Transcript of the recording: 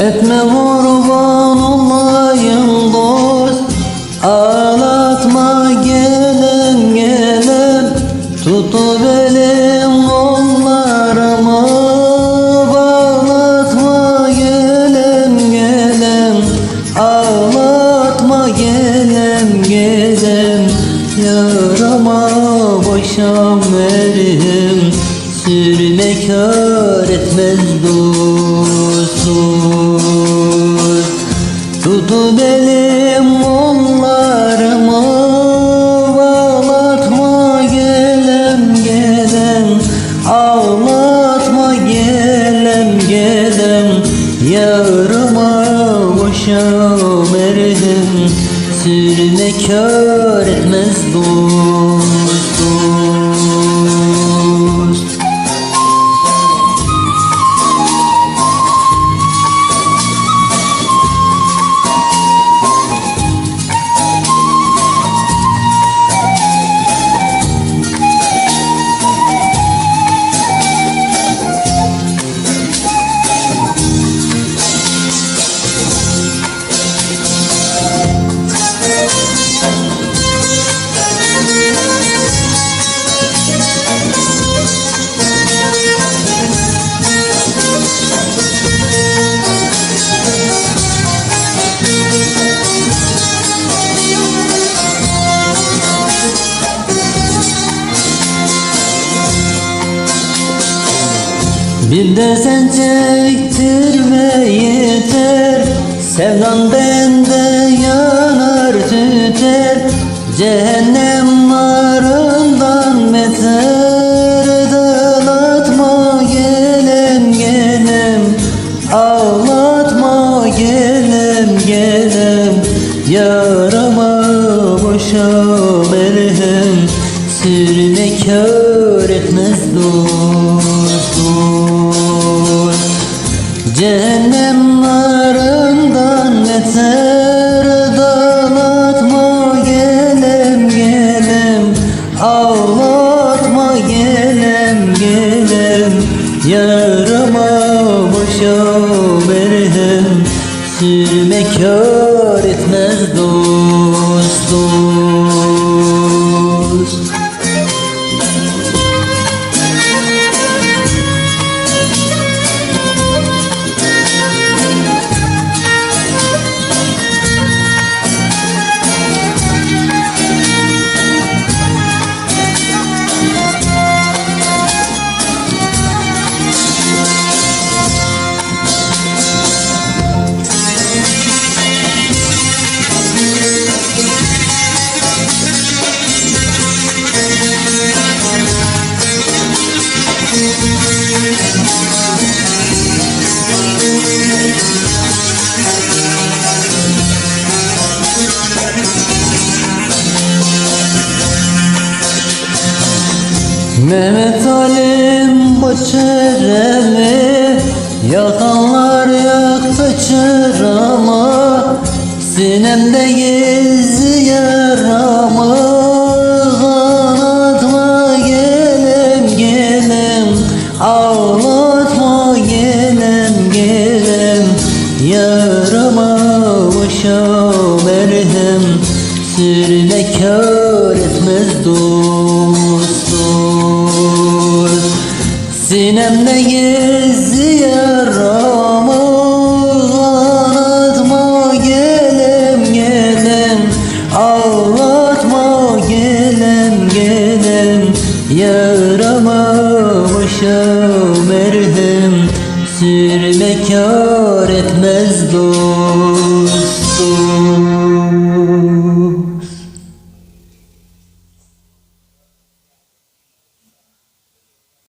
Etme kurban olayım dost. Ağlatma gelen gelen. Tutu benim kollarımı Bağlatma gelen gelen. Ağlatma gelen gelen. Yarama boşa merhem Sürme kar etmez dostum Tutu benim kollarımı Bağlatma gelem gelem Ağlatma gelem gelem Yarıma boşa merhem Sürme kar etmez dost Bir de sen çektirme yeter. Sevdan bende yanar tüter. Cehennem narından beter Dağlatma gelem gelem. Ağlatma gelem gelem. Yarama boşa merhem. Sürme kör etmez dost Cehennem narından beter Dağlatma gelem gelem. Ağlatma gelem gelem. Yarama boşa merhem. Sürme kör etmez dost Mehmet Alim Başarımı Yakanlar yaktı çıramı Sinemde gizli yaramı Kanatma gelem gelem Ağlatma gelem gelem Yarama boşa merhem Sürme kör etmez dost Sinemde gizli yaramı Kanatma gelem gelem. Ağlatma gelem gelem. Yarama boşa merhem. Sürme kar etmez dost